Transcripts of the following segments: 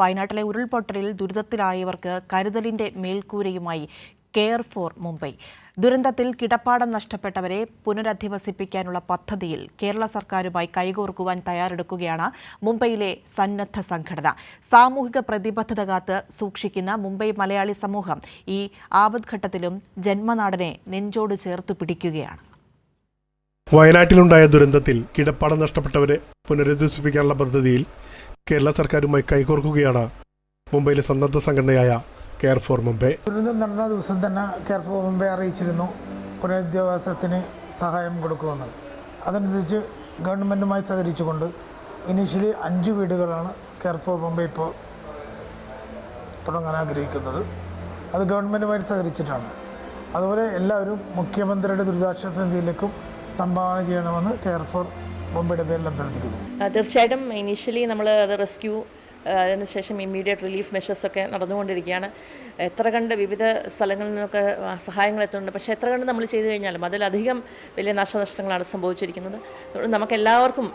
വയനാട്ടിലെ ഉരുൾപൊട്ടലിൽ ദുരിതത്തിലായവർക്ക് കരുതലിന്റെ മേൽക്കൂരയുമായി കെയർ ഫോർ മുംബൈ. ദുരന്തത്തിൽ കിടപ്പാടം നഷ്ടപ്പെട്ടവരെ പുനരധിവസിപ്പിക്കാനുള്ള പദ്ധതിയിൽ കേരള സർക്കാരുമായി കൈകോർക്കുവാൻ തയ്യാറെടുക്കുകയാണ് മുംബൈയിലെ സന്നദ്ധ സംഘടന. സാമൂഹിക പ്രതിബദ്ധത കാത്ത് സൂക്ഷിക്കുന്ന മുംബൈ മലയാളി സമൂഹം ഈ ആപദ്ഘട്ടത്തിലും ജന്മനാടനെ നെഞ്ചോട് ചേർത്ത് പിടിക്കുകയാണ്. വയനാട്ടിലുണ്ടായ ദുരന്തത്തിൽ കിടപ്പാടം നഷ്ടപ്പെട്ടവരെ പുനരധിവസിപ്പിക്കാനുള്ള പദ്ധതിയിൽ കേരള സർക്കാരുമായി കൈകോർക്കുകയാണ്. മുംബൈയിലെ സന്നദ്ധ സംഘടനയായ കെയർ ഫോർ മുംബൈ ദുരന്തം നടന്ന ദിവസം തന്നെ കെയർ ഫോർ മുംബൈ അറിയിച്ചിരുന്നു. പുനരധിവാസത്തിന് സഹായം കൊടുക്കുമെന്ന്. അതനുസരിച്ച് ഗവൺമെന്റുമായി സഹകരിച്ചുകൊണ്ട് ഇനീഷ്യലി അഞ്ച് വീടുകളാണ് കെയർ ഫോർ മുംബൈ ഇപ്പോൾ തുടങ്ങാൻ ആഗ്രഹിക്കുന്നത്. അത് ഗവൺമെന്റുമായി സഹകരിച്ചിട്ടാണ്. അതുപോലെ എല്ലാവരും മുഖ്യമന്ത്രിയുടെ ദുരിതാശ്വാസ നിധിയിലേക്കും സംഭാവന ചെയ്യണമെന്ന് കെയർ ഫോർ മുംബൈയുടെ പേരിൽ അഭ്യർത്ഥിക്കുന്നു തീർച്ചയായിട്ടും ഇനീഷ്യലി നമ്മൾ അത് റെസ്ക്യൂ അതിനുശേഷം ഇമ്മീഡിയറ്റ് റിലീഫ് മെഷേഴ്സൊക്കെ നടന്നുകൊണ്ടിരിക്കുകയാണ്. എത്ര കണ്ട് വിവിധ സ്ഥലങ്ങളിൽ നിന്നൊക്കെ സഹായങ്ങൾ എത്തുന്നുണ്ട്. പക്ഷേ എത്ര കണ്ട് നമ്മൾ ചെയ്തു കഴിഞ്ഞാലും അതിലധികം വലിയ നാശനഷ്ടങ്ങളാണ് സംഭവിച്ചിരിക്കുന്നത്. അതുകൊണ്ട് നമുക്ക് എല്ലാവർക്കും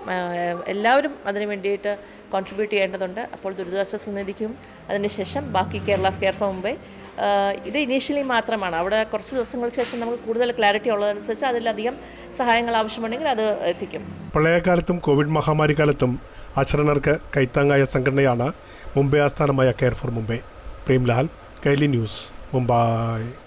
എല്ലാവരും അതിന് വേണ്ടിയിട്ട് കോൺട്രിബ്യൂട്ട് ചെയ്യേണ്ടതുണ്ട്. അപ്പോൾ ദുരിതാശ്വാസ നിധിക്കും അതിനുശേഷം ബാക്കി കേരള കെയർ ഫോർ മുംബൈ ഇത് ഇനീഷ്യലി മാത്രമാണ്. അവിടെ കുറച്ച് ദിവസങ്ങൾക്ക് ശേഷം നമുക്ക് കൂടുതൽ ക്ലാരിറ്റി ഉള്ളതനുസരിച്ച് അതിലധികം സഹായങ്ങൾ ആവശ്യമുണ്ടെങ്കിൽ അത് എത്തിക്കും. പ്രളയകാലത്തും കോവിഡ് മഹാമാരി കാലത്തും അശരണർക്ക് കൈത്താങ്ങായ സംഘടനയാണ് മുംബൈ ആസ്ഥാനമായ care for Mumbai. Premlal Kaili news Mumbai.